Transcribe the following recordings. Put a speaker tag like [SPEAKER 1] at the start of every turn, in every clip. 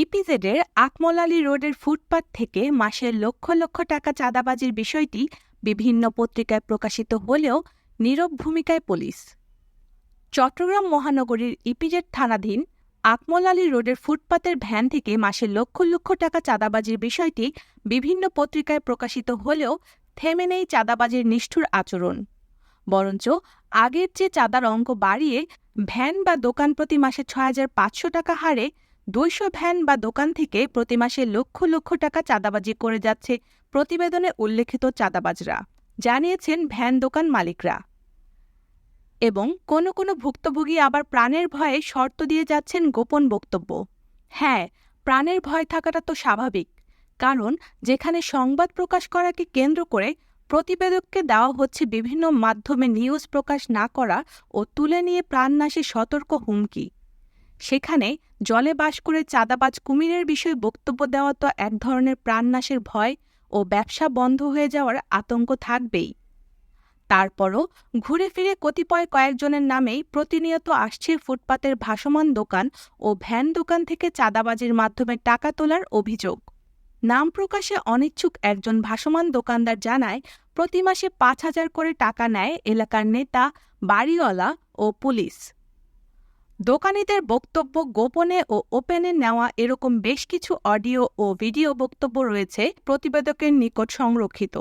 [SPEAKER 1] ইপিজেডের আকমল আলী রোডের ফুটপাত থেকে মাসে লক্ষ লক্ষ টাকা চাঁদাবাজির বিষয়টি বিভিন্ন পত্রিকায় প্রকাশিত হলেও নীরব ভূমিকায় পুলিশ। চট্টগ্রাম মহানগরীর ইপিজেড থানাধীন আকমল আলী রোডের ফুটপাতের ভ্যান থেকে মাসে লক্ষ লক্ষ টাকা চাঁদাবাজির বিষয়টি বিভিন্ন পত্রিকায় প্রকাশিত হলেও থেমে নেই চাঁদাবাজির নিষ্ঠুর আচরণ। বরঞ্চ আগের চেয়ে চাঁদার অঙ্ক বাড়িয়ে ভ্যান বা দোকান প্রতি মাসে ছয় হাজার পাঁচশো টাকা হারে দুইশো ভ্যান বা দোকান থেকে প্রতি মাসে লক্ষ লক্ষ টাকা চাঁদাবাজি করে যাচ্ছে প্রতিবেদনে উল্লেখিত চাঁদাবাজরা। জানিয়েছেন ভ্যান দোকান মালিকরা। এবং কোনো কোনো ভুক্তভোগী আবার প্রাণের ভয়ে শর্ত দিয়ে যাচ্ছেন গোপন বক্তব্য। হ্যাঁ প্রাণের ভয় থাকাটা তো স্বাভাবিক। কারণ যেখানে সংবাদ প্রকাশ করাকে কেন্দ্র করে প্রতিবেদককে দেওয়া হচ্ছে বিভিন্ন মাধ্যমে নিউজ প্রকাশ না করা ও তুলে নিয়ে প্রাণনাশের সতর্ক হুমকি। সেখানে জলে বাস করে চাঁদাবাজ কুমিরের বিষয়ে বক্তব্য দেওয়া তো এক ধরনের প্রাণনাশের ভয় ও ব্যবসা বন্ধ হয়ে যাওয়ার আতঙ্ক থাকবেই। তারপরও ঘুরে ফিরে কতিপয় কয়েকজনের নামেই প্রতিনিয়ত আসছে ফুটপাতের ভাসমান দোকান ও ভ্যান দোকান থেকে চাঁদাবাজির মাধ্যমে টাকা তোলার অভিযোগ। নাম প্রকাশে অনিচ্ছুক একজন ভাসমান দোকানদার জানায়, প্রতি মাসে পাঁচ হাজার করে টাকা নেয় এলাকার নেতা, বাড়িওয়ালা ও পুলিশ। দোকানিদের বক্তব্য গোপনে ও ওপেনে নেওয়া এরকম বেশ কিছু অডিও ও ভিডিও বক্তব্য রয়েছে প্রতিবেদকের নিকট সংরক্ষিত।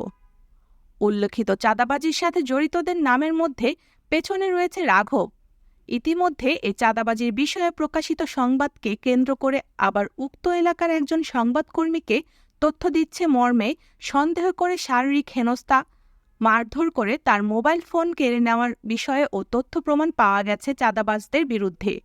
[SPEAKER 1] উল্লেখিত চাঁদাবাজির সাথে জড়িতদের নামের মধ্যে পেছনে রয়েছে রাঘব। ইতিমধ্যে এই চাঁদাবাজির বিষয়ে প্রকাশিত সংবাদকে কেন্দ্র করে আবার উক্ত এলাকার একজন সংবাদকর্মীকে তথ্য দিচ্ছে মর্মে সন্দেহ করে শারীরিক হেনস্থা মারধর করে তার মোবাইল ফোন কেড়ে নেওয়ার বিষয়ে ও তথ্য প্রমাণ পাওয়া গেছে চাঁদাবাজদের বিরুদ্ধে।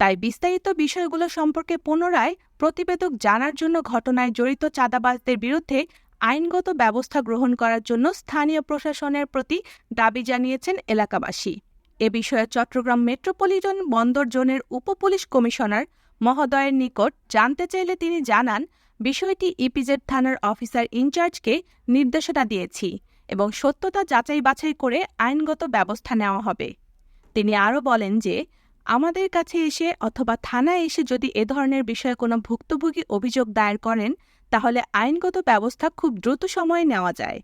[SPEAKER 1] তাই বিস্তারিত বিষয়গুলো সম্পর্কে পুনরায় প্রতিবেদক জানার জন্য ঘটনায় জড়িত চাঁদাবাজদের বিরুদ্ধে আইনগত ব্যবস্থা গ্রহণ করার জন্য স্থানীয় প্রশাসনের প্রতি দাবি জানিয়েছেন এলাকাবাসী। এ বিষয়ে চট্টগ্রাম মেট্রোপলিটন বন্দর জোনের উপপুলিশ কমিশনার মহোদয়ের নিকট জানতে চাইলে তিনি জানান, বিষয়টি ইপিজেড থানার অফিসার ইনচার্জকে নির্দেশনা দিয়েছি। এবং সত্যতা যাচাই বাছাই করে আইনগত ব্যবস্থা নেওয়া হবে। তিনি আরও বলেন যে, আমাদের কাছে এসে অথবা থানায় এসে যদি এ ধরনের বিষয়ে কোনো ভুক্তভোগী অভিযোগ দায়ের করেন, তাহলে আইনগত ব্যবস্থা খুব দ্রুত সময়ে নেওয়া যায়।